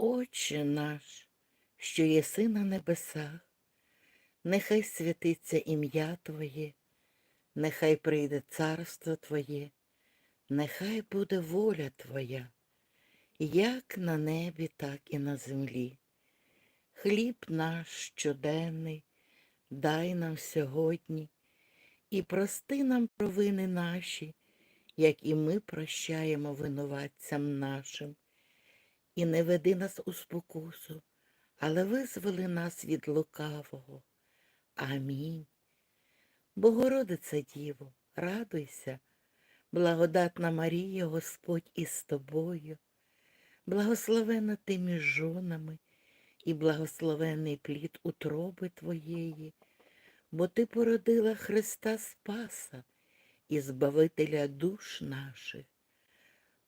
Отче наш, що єси на небесах, нехай святиться ім'я Твоє, нехай прийде царство Твоє, нехай буде воля Твоя, як на небі, так і на землі. Хліб наш щоденний, дай нам сьогодні і прости нам провини наші, як і ми прощаємо винуватцям нашим. І не веди нас у спокусу, але визволи нас від лукавого. Амінь. Богородице Діво, радуйся, благодатна Марія, Господь із тобою, благословена ти між жонами і благословений плід утроби Твоєї, бо Ти породила Христа Спаса і Збавителя душ наших.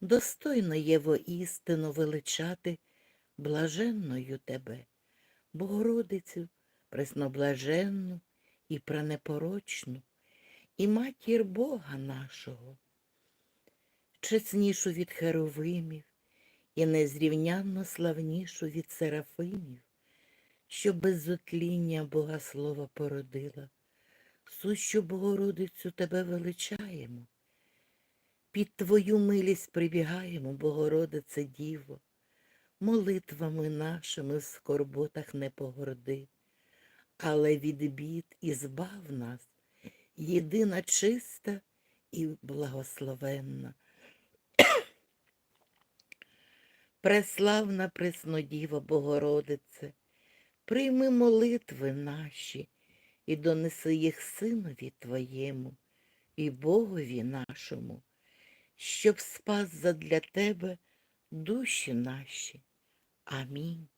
Достойно є воістину величати блаженною тебе, Богородицю, пресноблаженну і пренепорочну, і матір Бога нашого, чеснішу від херовимів і незрівнянно славнішу від серафимів, що без зотління Бога Слова породила, сущу Богородицю тебе величаємо. Під Твою милість прибігаємо, Богородице Діво, молитвами нашими в скорботах не погорди, але від бід і збав нас, єдина чиста і благословенна. Преславна Преснодіва Богородице, прийми молитви наші і донеси їх Синові Твоєму і Богові нашому щоб спас задля тебе душі наші. Амінь.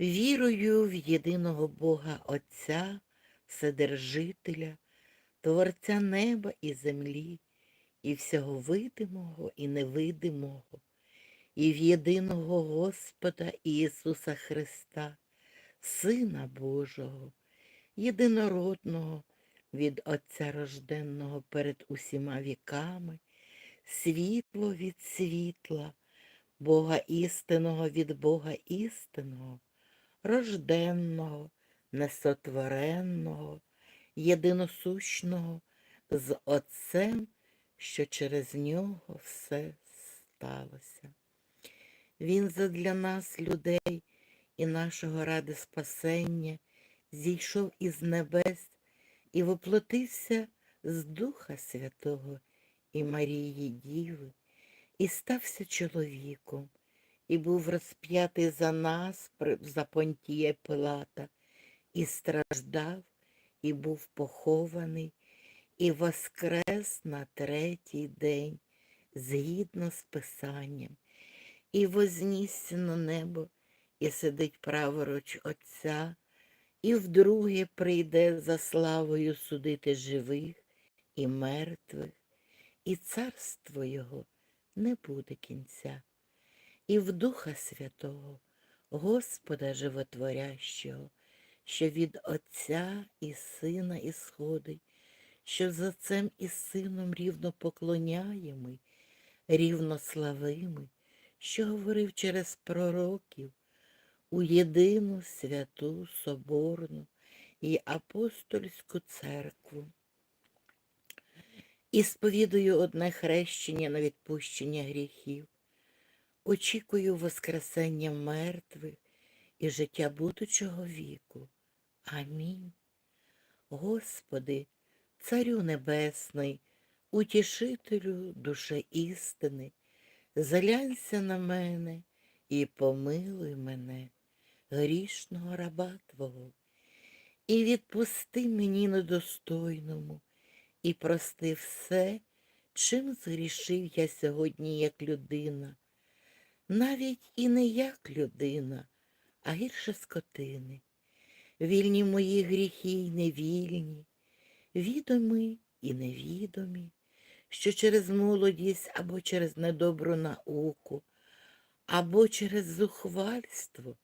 Вірую в єдиного Бога Отця, Вседержителя, Творця неба і землі, і всього видимого і невидимого, і в єдиного Господа Ісуса Христа, Сина Божого, єдинородного від Отця рожденного перед усіма віками світло від світла, Бога істинного від Бога істинного, рожденного, несотвореного, єдиносущного з Отцем, що через нього все сталося. Він задля нас, людей і нашого ради спасення, зійшов із небес і воплотився з Духа Святого і Марії Діви, і стався чоловіком, і був розп'ятий за нас за Понтія Пилата, і страждав, і був похований, і воскрес на третій день, згідно з Писанням, і вознісся на небо, і сидить праворуч Отця, і вдруге прийде за славою судити живих і мертвих і царство Його не буде кінця, і в Духа Святого, Господа Животворящого, що від Отця і Сина ісходить, що з Отцем і Сином рівно поклоняємо, рівно славими, що говорив через пророків у єдину святу Соборну і апостольську церкву. І сповідую одне хрещення на відпущення гріхів, очікую Воскресення мертвих і життя будучого віку. Амінь. Господи, Царю Небесний, утішителю душе істини, залянься на мене і помилуй мене, грішного раба Твого, і відпусти мені недостойному і прости все, чим згрішив я сьогодні як людина, навіть і не як людина, а гірше скотини. Вільні мої гріхи й невільні, відомі і невідомі, що через молодість або через недобру науку, або через зухвальство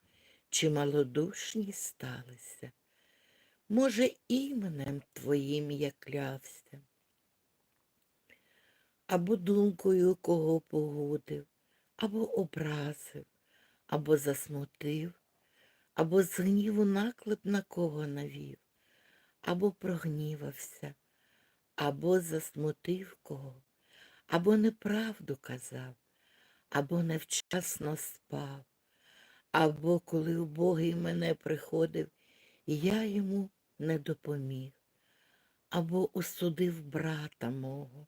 чи малодушність сталися. Може, іменем твоїм я клявся, або думкою кого погодив, або образив, або засмутив, або з гніву наклеп на кого навів, або прогнівався, або засмутив кого, або неправду казав, або невчасно спав, або коли убогий мене приходив, я йому не допоміг, або осудив брата мого,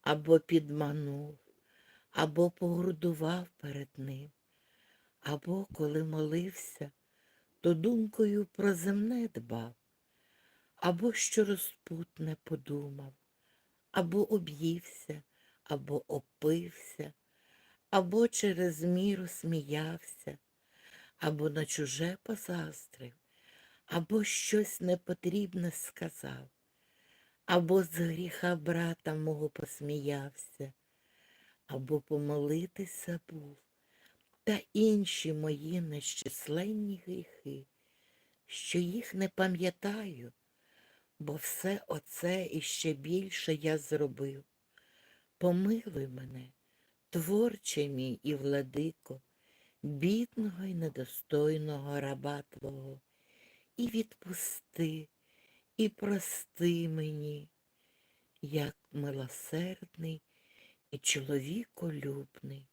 або підманув, або погрудував перед ним, або коли молився, то думкою про земне дбав, або що розпутне подумав, або об'ївся, або опився, або через міру сміявся, або на чуже позаздрив, або щось непотрібне сказав, або з гріха брата мого посміявся, або помолитись забув, та інші мої нещисленні гріхи, що їх не пам'ятаю, бо все оце і ще більше я зробив. Помилуй мене, творче мій і владико, бідного й недостойного раба Твого, і відпусти, і прости мені, як милосердний і чоловіколюбний,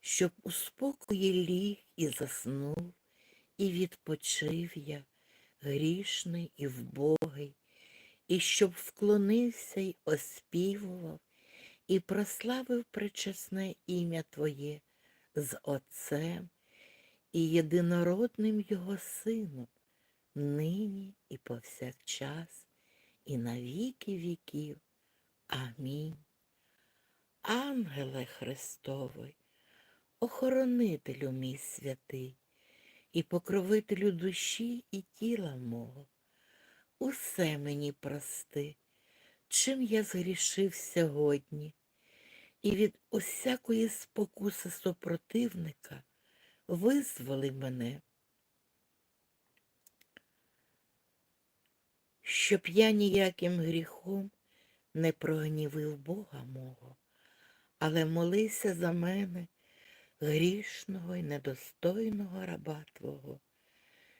щоб у спокої ліг і заснув, і відпочив я, грішний і вбогий, і щоб вклонився й оспівував, і прославив пречесне ім'я Твоє з Отцем і єдинородним Його Сином, нині і повсякчас, і на віки віків. Амінь. Ангеле Христовий, охоронителю мій святий, і покровителю душі і тіла мого, усе мені прости, чим я згрішив сьогодні, і від усякої спокуси супротивника визволи мене, щоб я ніяким гріхом не прогнівив Бога мого, але молися за мене, грішного і недостойного раба Твого,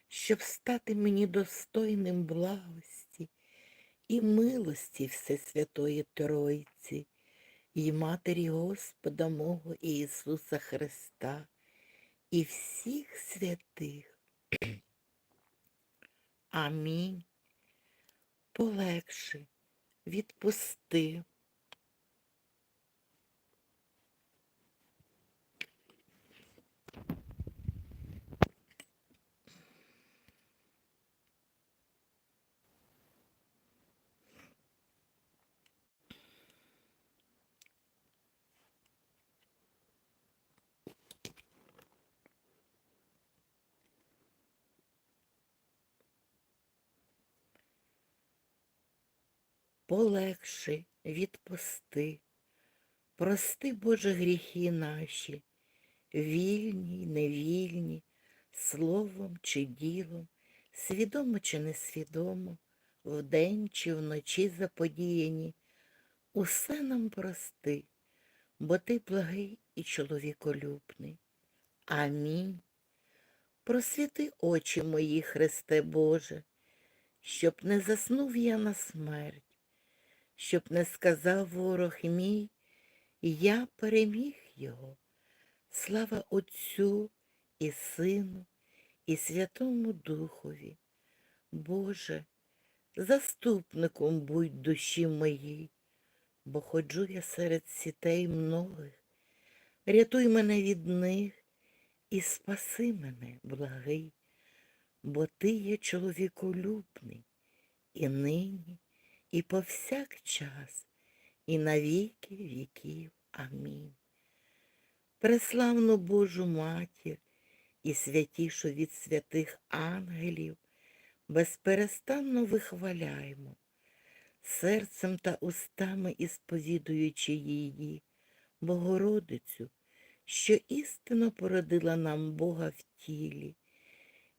щоб стати мені достойним благості і милості Всесвятої Тройці, і Матері Господа мого Ісуса Христа, і всіх святих. Амінь. Полегши, відпусти. Полегши, відпусти, прости, Боже, гріхи наші, вільні, й невільні, словом чи ділом, свідомо чи несвідомо, вдень чи вночі заподіяні, усе нам прости, бо ти благий і чоловіколюбний. Амінь. Просвіти очі мої, Христе Боже, щоб не заснув я на смерть, щоб не сказав ворог мій, я переміг його. Слава Отцю і Сину, і Святому Духові. Боже, заступником будь душі моїй, бо ходжу я серед сітей многих. Рятуй мене від них і спаси мене, благий, бо ти є чоловіколюбний і нині, і повсякчас, і на віки віків. Амінь. Преславну Божу матір і святішу від святих ангелів, безперестанно вихваляємо, серцем та устами ісповідуючи її, Богородицю, що істинно породила нам Бога в тілі,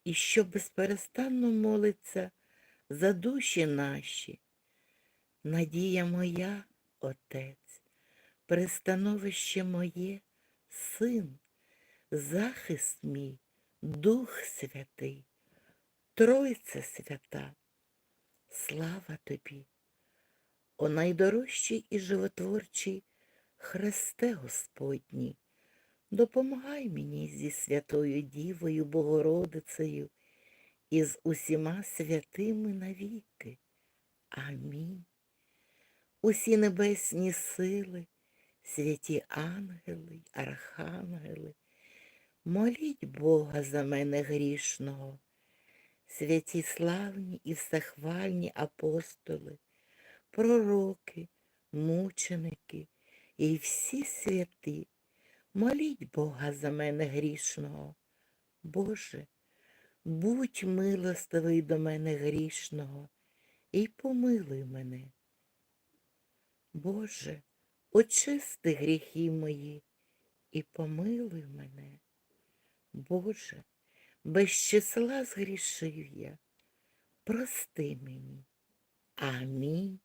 і що безперестанно молиться за душі наші. Надія моя, Отець, пристановище моє, Син, захист мій, Дух Святий, Тройця свята, слава тобі, о найдорожчий і животворчий Христе Господній, допомагай мені зі Святою Дівою Богородицею і з усіма святими навіки. Амінь. Усі небесні сили, святі ангели, архангели, моліть Бога за мене грішного, святі славні і всехвальні апостоли, пророки, мученики і всі святі, моліть Бога за мене грішного. Боже, будь милостивий до мене грішного і помилуй мене. Боже, очисти гріхи мої і помилуй мене. Боже, без числа згрішив я, прости мені. Амінь.